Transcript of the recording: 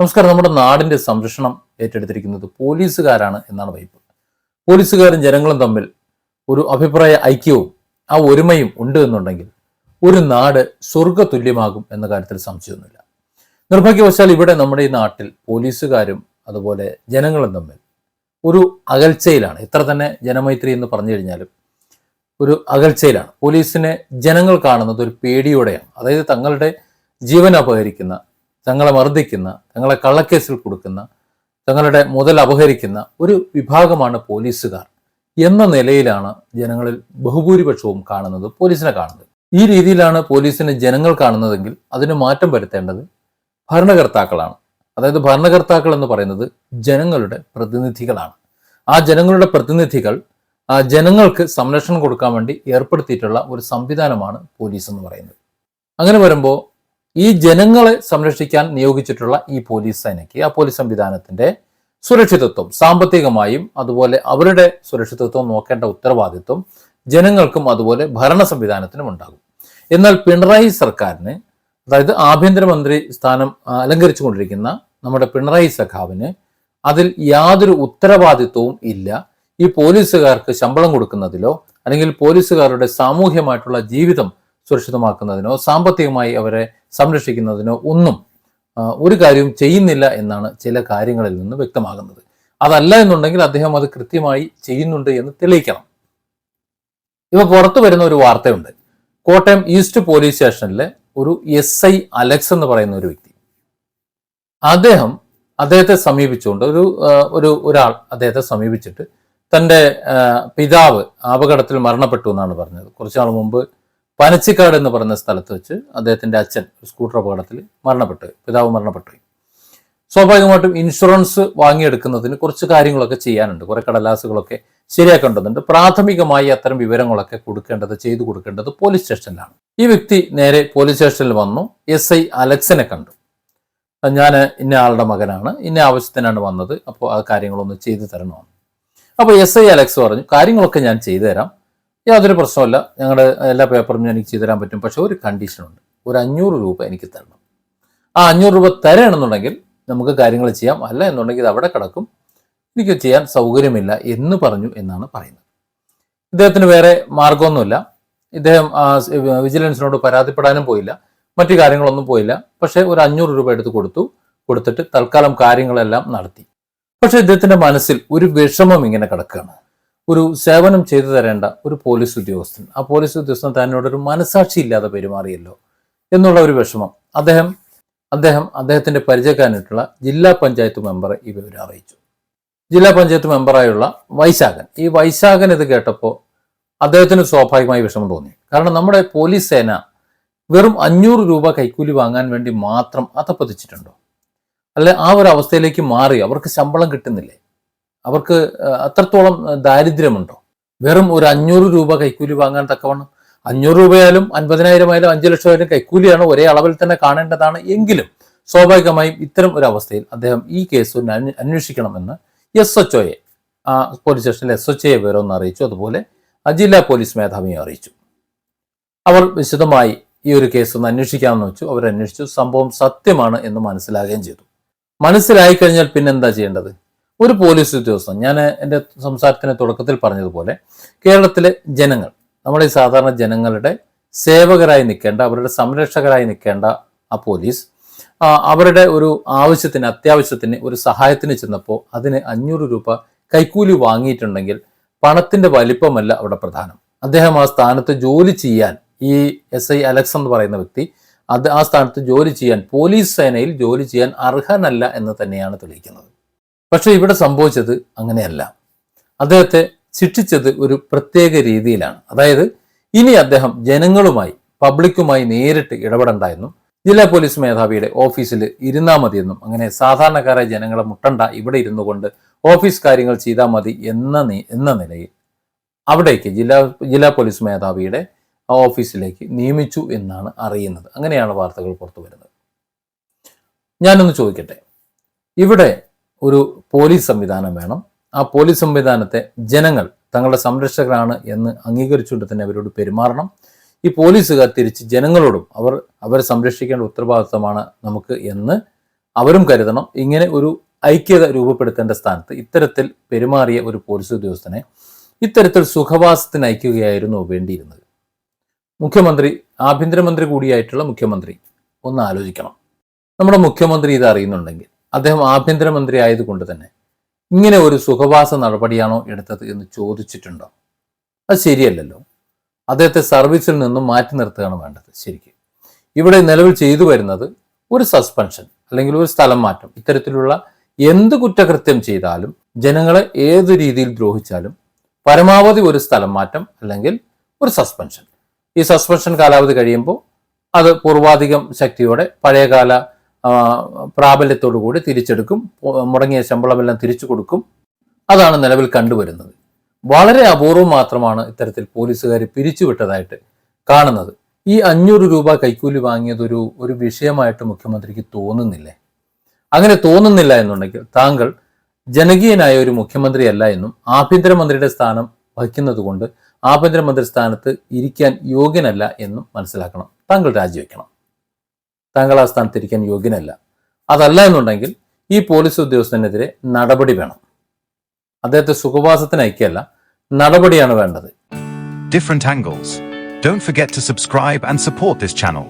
നമസ്കാരം. നമ്മുടെ നാടിന്റെ സംരക്ഷണം ഏറ്റെടുത്തിരിക്കുന്നത് പോലീസുകാരാണ് എന്നാണ് വൈപ്പ്. പോലീസുകാരും ജനങ്ങളും തമ്മിൽ ഒരു അഭിപ്രായ ഐക്യവും ആ ഒരുമയും ഉണ്ട് എന്നുണ്ടെങ്കിൽ ഒരു നാട് സ്വർഗതുല്യമാകും എന്ന കാര്യത്തിൽ സംശയമൊന്നുമില്ല. നിർഭാഗ്യവശാൽ ഇവിടെ നമ്മുടെ ഈ നാട്ടിൽ പോലീസുകാരും അതുപോലെ ജനങ്ങളും തമ്മിൽ ഒരു അകൽച്ചയിലാണ്. ഇത്ര തന്നെ ജനമൈത്രി എന്ന് പറഞ്ഞു കഴിഞ്ഞാലും ഒരു അകൽച്ചയിലാണ്. പോലീസിനെ ജനങ്ങൾ കാണുന്നത് ഒരു പേടിയോടെയാണ്. അതായത് തങ്ങളുടെ ജീവൻ അപഹരിക്കുന്ന തങ്ങളെ മർദ്ദിക്കുന്ന തങ്ങളെ കള്ളക്കേസിൽ കൊടുക്കുന്ന തങ്ങളുടെ മുതൽ അപഹരിക്കുന്ന ഒരു വിഭാഗമാണ് പോലീസുകാർ. എന്ന നിലയിലാണ് ജനങ്ങളിൽ ബഹുഭൂരിപക്ഷവും കാണുന്നത് പോലീസിനെ കാണുന്നത്. ഈ രീതിയിലാണ് പോലീസിനെ ജനങ്ങൾ കാണുന്നതെങ്കിൽ അതിന് മാറ്റം വരുത്തേണ്ടത് ഭരണകർത്താക്കളാണ്. അതായത് ഭരണകർത്താക്കൾ എന്ന് പറയുന്നത് ജനങ്ങളുടെ പ്രതിനിധികളാണ്. ആ ജനങ്ങളുടെ പ്രതിനിധികൾ ആ ജനങ്ങൾക്ക് സംരക്ഷണം കൊടുക്കാൻ വേണ്ടി ഏർപ്പെടുത്തിയിട്ടുള്ള ഒരു സംവിധാനമാണ് പോലീസ് എന്ന് പറയുന്നത്. അങ്ങനെ വരുമ്പോൾ ഈ ജനങ്ങളെ സംരക്ഷിക്കാൻ നിയോഗിച്ചിട്ടുള്ള ഈ പോലീസ് സേനയ്ക്ക് ആ പോലീസ് സംവിധാനത്തിന്റെ സുരക്ഷിതത്വം സാമ്പത്തികമായും അതുപോലെ അവരുടെ സുരക്ഷിതത്വം നോക്കേണ്ട ഉത്തരവാദിത്വം ജനങ്ങൾക്കും അതുപോലെ ഭരണ സംവിധാനത്തിനും ഉണ്ടാകും. എന്നാൽ പിണറായി സർക്കാരിന് അതായത് ആഭ്യന്തരമന്ത്രി സ്ഥാനം അലങ്കരിച്ചുകൊണ്ടിരിക്കുന്ന നമ്മുടെ പിണറായി സഖാവിന് അതിൽ യാതൊരു ഉത്തരവാദിത്വവും ഇല്ല. ഈ പോലീസുകാർക്ക് ശമ്പളം കൊടുക്കുന്നതിലോ അല്ലെങ്കിൽ പോലീസുകാരുടെ സാമൂഹ്യമായിട്ടുള്ള ജീവിതം സുരക്ഷിതമാക്കുന്നതിനോ സാമ്പത്തികമായി അവരെ സംരക്ഷിക്കുന്നതിനോ ഒന്നും ഒരു കാര്യവും ചെയ്യുന്നില്ല എന്നാണ് ചില കാര്യങ്ങളിൽ നിന്ന് വ്യക്തമാകുന്നത്. അതല്ല എന്നുണ്ടെങ്കിൽ അദ്ദേഹം അത് കൃത്യമായി ചെയ്യുന്നുണ്ട് എന്ന് തെളിയിക്കണം. ഇപ്പൊ പുറത്തു വരുന്ന ഒരു വാർത്തയുണ്ട്. കോട്ടയം ഈസ്റ്റ് പോലീസ് സ്റ്റേഷനിലെ ഒരു എസ് ഐ അലക്സ് എന്ന് പറയുന്ന ഒരു വ്യക്തി. അദ്ദേഹം അദ്ദേഹത്തെ സമീപിച്ചുകൊണ്ട് ഒരു ഒരു ഒരാൾ അദ്ദേഹത്തെ സമീപിച്ചിട്ട് തന്റെ പിതാവ് അപകടത്തിൽ മരണപ്പെട്ടു എന്നാണ് പറഞ്ഞത്. കുറച്ചു നാൾ മുമ്പ് പനച്ചിക്കാട് എന്ന് പറയുന്ന സ്ഥലത്ത് വെച്ച് അദ്ദേഹത്തിന്റെ അച്ഛൻ സ്കൂട്ടർ അപകടത്തിൽ മരണപ്പെട്ടു പിതാവ് മരണപ്പെട്ടു സ്വാഭാവികമായിട്ടും ഇൻഷുറൻസ് വാങ്ങിയെടുക്കുന്നതിന് കുറച്ച് കാര്യങ്ങളൊക്കെ ചെയ്യാനുണ്ട്. കുറെ കടലാസുകളൊക്കെ ശരിയാക്കേണ്ടതുണ്ട് പ്രാഥമികമായി അത്തരം വിവരങ്ങളൊക്കെ കൊടുക്കേണ്ടത് ചെയ്തു കൊടുക്കേണ്ടത് പോലീസ് സ്റ്റേഷനിലാണ്. ഈ വ്യക്തി നേരെ പോലീസ് സ്റ്റേഷനിൽ വന്നു. എസ് ഐ അലക്സിനെ കണ്ടു. ഞാൻ ഇന്ന ആളുടെ മകനാണ് ഇന്ന ആവശ്യത്തിനാണ് വന്നത് അപ്പോൾ ആ കാര്യങ്ങളൊന്ന് ചെയ്തു തരണമെന്ന്. അപ്പോൾ എസ് ഐ അലക്സ് പറഞ്ഞു കാര്യങ്ങളൊക്കെ ഞാൻ ചെയ്തു തരാം. യാതൊരു പ്രശ്നമല്ല ഞങ്ങളുടെ എല്ലാ പേപ്പറും എനിക്ക് ചെയ്തു തരാൻ പറ്റും. പക്ഷെ ഒരു കണ്ടീഷനുണ്ട് ഒരു അഞ്ഞൂറ് രൂപ എനിക്ക് തരണം. ആ അഞ്ഞൂറ് രൂപ തരണമെന്നുണ്ടെങ്കിൽ നമുക്ക് കാര്യങ്ങൾ ചെയ്യാം. അല്ല എന്നുണ്ടെങ്കിൽ ഇത് അവിടെ കിടക്കും. എനിക്ക് ചെയ്യാൻ സൗകര്യമില്ല എന്ന് പറഞ്ഞു എന്നാണ് പറയുന്നത്. ഇദ്ദേഹത്തിന് വേറെ മാർഗമൊന്നുമില്ല ഇദ്ദേഹം വിജിലൻസിനോട് പരാതിപ്പെടാനും പോയില്ല. മറ്റു കാര്യങ്ങളൊന്നും പോയില്ല. പക്ഷേ ഒരു അഞ്ഞൂറ് രൂപ എടുത്ത് കൊടുത്തു. കൊടുത്തിട്ട് തൽക്കാലം കാര്യങ്ങളെല്ലാം നടത്തി. പക്ഷേ ഇദ്ദേഹത്തിന്റെ മനസ്സിൽ ഒരു വിഷമം ഇങ്ങനെ കിടക്കുകയാണ്. ഒരു സേവനം ചെയ്തു തരേണ്ട ഒരു പോലീസ് ഉദ്യോഗസ്ഥൻ. ആ പോലീസ് ഉദ്യോഗസ്ഥൻ തന്നോടൊരു മനസാക്ഷി ഇല്ലാതെ പെരുമാറിയല്ലോ എന്നുള്ള ഒരു വിഷമം അദ്ദേഹം അദ്ദേഹം അദ്ദേഹത്തിന്റെ പരിചയക്കാരനായിട്ടുള്ള ജില്ലാ പഞ്ചായത്ത് മെമ്പറെ ഈ വിവരം അറിയിച്ചു. ജില്ലാ പഞ്ചായത്ത് മെമ്പറായുള്ള വൈശാഖൻ. ഈ വൈശാഖൻ ഇത് കേട്ടപ്പോൾ അദ്ദേഹത്തിന് സ്വാഭാവികമായി വിഷമം തോന്നി. കാരണം നമ്മുടെ പോലീസ് സേന വെറും അഞ്ഞൂറ് രൂപ കൈക്കൂലി വാങ്ങാൻ വേണ്ടി മാത്രം അതപ്പതിച്ചിട്ടുണ്ടോ അല്ലെ ആ ഒരു അവസ്ഥയിലേക്ക് മാറി അവർക്ക് ശമ്പളം കിട്ടുന്നില്ലേ? അവർക്ക് അത്രത്തോളം ദാരിദ്ര്യമുണ്ടോ? വെറും ഒരു അഞ്ഞൂറ് രൂപ കൈക്കൂലി വാങ്ങാൻ തക്കവണ്ണം അഞ്ഞൂറ് രൂപയായാലും അൻപതിനായിരം ആയാലും അഞ്ചു ലക്ഷം ആയാലും കൈക്കൂലിയാണ് ഒരേ അളവിൽ തന്നെ കാണേണ്ടതാണ് എങ്കിലും സ്വാഭാവികമായും ഇത്തരം ഒരു അവസ്ഥയിൽ അദ്ദേഹം ഈ കേസ് അന്വേഷിക്കണമെന്ന് എസ് എച്ച് ഒയെ ആ പോലീസ് സ്റ്റേഷനിൽ എസ് എച്ച് ഒയെ അറിയിച്ചു. അതുപോലെ ജില്ലാ പോലീസ് മേധാവിയെ അറിയിച്ചു. അവർ വിശദമായി ഈ ഒരു കേസ് ഒന്ന് അന്വേഷിക്കാമെന്ന് വെച്ചു. അവരന്വേഷിച്ചു. സംഭവം സത്യമാണ് എന്ന് മനസ്സിലാകുകയും ചെയ്തു. മനസ്സിലായി കഴിഞ്ഞാൽ പിന്നെന്താ ചെയ്യേണ്ടത്? ഒരു പോലീസ് ഉദ്യോഗസ്ഥൻ ഞാൻ എന്റെ സംസാരത്തിന് തുടക്കത്തിൽ പറഞ്ഞതുപോലെ കേരളത്തിലെ ജനങ്ങൾ നമ്മുടെ ഈ സാധാരണ ജനങ്ങളുടെ സേവകരായി നിൽക്കേണ്ട അവരുടെ സംരക്ഷകരായി നിൽക്കേണ്ട ആ പോലീസ് അവരുടെ ഒരു ആവശ്യത്തിന് അത്യാവശ്യത്തിന് ഒരു സഹായത്തിന് ചെന്നപ്പോൾ അതിന് അഞ്ഞൂറ് രൂപ കൈക്കൂലി വാങ്ങിയിട്ടുണ്ടെങ്കിൽ പണത്തിന്റെ വലിപ്പമല്ല അവിടെ പ്രധാനം. അദ്ദേഹം ആ സ്ഥാനത്ത് ജോലി ചെയ്യാൻ ഈ എസ് ഐ അലക്സ് എന്ന് പറയുന്ന വ്യക്തി അത് ആ സ്ഥാനത്ത് ജോലി ചെയ്യാൻ പോലീസ് സേനയിൽ ജോലി ചെയ്യാൻ അർഹനല്ല എന്ന് തന്നെയാണ് തെളിയിക്കുന്നത്. പക്ഷെ ഇവിടെ സംഭവിച്ചത് അങ്ങനെയല്ല. അദ്ദേഹത്തെ ശിക്ഷിച്ചത് ഒരു പ്രത്യേക രീതിയിലാണ്. അതായത് ഇനി അദ്ദേഹം ജനങ്ങളുമായി പബ്ലിക്കുമായി നേരിട്ട് ഇടപെടണ്ട എന്നും ജില്ലാ പോലീസ് മേധാവിയുടെ ഓഫീസിൽ ഇരുന്നാൽ മതിയെന്നും അങ്ങനെ സാധാരണക്കാരായ ജനങ്ങളെ മുട്ടണ്ട ഇവിടെ ഇരുന്നു കൊണ്ട് ഓഫീസ് കാര്യങ്ങൾ ചെയ്താൽ മതി എന്ന എന്ന നിലയിൽ അവിടേക്ക് ജില്ലാ ജില്ലാ പോലീസ് മേധാവിയുടെ ഓഫീസിലേക്ക് നിയമിച്ചു എന്നാണ് അറിയുന്നത്. അങ്ങനെയാണ് വാർത്തകൾ പുറത്തു വരുന്നത്. ഞാനൊന്ന് ചോദിക്കട്ടെ. ഇവിടെ ഒരു പോലീസ് സംവിധാനം വേണം. ആ പോലീസ് സംവിധാനത്തെ ജനങ്ങൾ തങ്ങളുടെ സംരക്ഷകരാണ് എന്ന് അംഗീകരിച്ചുകൊണ്ട് തന്നെ അവരോട് പെരുമാറണം. ഈ പോലീസുകാർ തിരിച്ച് ജനങ്ങളോടും അവർ അവരെ സംരക്ഷിക്കേണ്ട ഉത്തരവാദിത്തമാണ് നമുക്ക് എന്ന് അവരും കരുതണം. ഇങ്ങനെ ഒരു ഐക്യത രൂപപ്പെടുത്തേണ്ട സ്ഥാനത്ത് ഇത്തരത്തിൽ പെരുമാറിയ ഒരു പോലീസ് ഉദ്യോഗസ്ഥനെ ഇത്തരത്തിൽ സുഖവാസത്തിന് അയക്കുകയായിരുന്നു വേണ്ടിയിരുന്നത്. മുഖ്യമന്ത്രി ആഭ്യന്തരമന്ത്രി കൂടിയായിട്ടുള്ള മുഖ്യമന്ത്രി ഒന്ന് ആലോചിക്കണം. നമ്മുടെ മുഖ്യമന്ത്രി ഇത് അറിയുന്നുണ്ടെങ്കിൽ അദ്ദേഹം ആഭ്യന്തരമന്ത്രി ആയതുകൊണ്ട് തന്നെ ഇങ്ങനെ ഒരു സുഖവാസ നടപടിയാണോ എടുത്തത് എന്ന് ചോദിച്ചിട്ടുണ്ടോ? അത് ശരിയല്ലല്ലോ. അദ്ദേഹത്തെ സർവീസിൽ നിന്നും മാറ്റി നിർത്തുകയാണ് വേണ്ടത് ശരിക്കും. ഇവിടെ നിലവിൽ ചെയ്തു വരുന്നത് ഒരു സസ്പെൻഷൻ അല്ലെങ്കിൽ ഒരു സ്ഥലം മാറ്റം. ഇത്തരത്തിലുള്ള എന്ത് കുറ്റകൃത്യം ചെയ്താലും ജനങ്ങളെ ഏത് രീതിയിൽ ദ്രോഹിച്ചാലും പരമാവധി ഒരു സ്ഥലം മാറ്റം അല്ലെങ്കിൽ ഒരു സസ്പെൻഷൻ. ഈ സസ്പെൻഷൻ കാലാവധി കഴിയുമ്പോൾ അത് പൂർവാധികം ശക്തിയോടെ പഴയകാല പ്രാബല്യത്തോടു കൂടി തിരിച്ചെടുക്കും. മുടങ്ങിയ ശമ്പളമെല്ലാം തിരിച്ചു കൊടുക്കും. അതാണ് നിലവിൽ കണ്ടുവരുന്നത്. വളരെ അപൂർവം മാത്രമാണ് ഇത്തരത്തിൽ പോലീസുകാർ പിരിച്ചുവിട്ടതായിട്ട് കാണുന്നത്. ഈ അഞ്ഞൂറ് രൂപ കൈക്കൂലി വാങ്ങിയതൊരു ഒരു വിഷയമായിട്ട് മുഖ്യമന്ത്രിക്ക് തോന്നുന്നില്ലേ? അങ്ങനെ തോന്നുന്നില്ല എന്നുണ്ടെങ്കിൽ താങ്കൾ ജനകീയനായ ഒരു മുഖ്യമന്ത്രിയല്ല എന്നും ആഭ്യന്തരമന്ത്രിയുടെ സ്ഥാനം വഹിക്കുന്നത് കൊണ്ട് ആഭ്യന്തരമന്ത്രി സ്ഥാനത്ത് ഇരിക്കാൻ യോഗ്യനല്ല എന്നും മനസ്സിലാക്കണം. താങ്കൾ രാജിവെക്കണം. താങ്കൾ ആ സ്ഥാനത്ത് ഇരിക്കാൻ യോഗ്യനല്ല അതല്ല എന്നുണ്ടെങ്കിൽ ഈ പോലീസ് ഉദ്യോഗസ്ഥനെതിരെ നടപടി വേണം അദ്ദേഹത്തെ സുഖവാസത്തിന് അയക്കല്ല നടപടിയാണ് വേണ്ടത് different angles. Don't forget to subscribe and support this channel.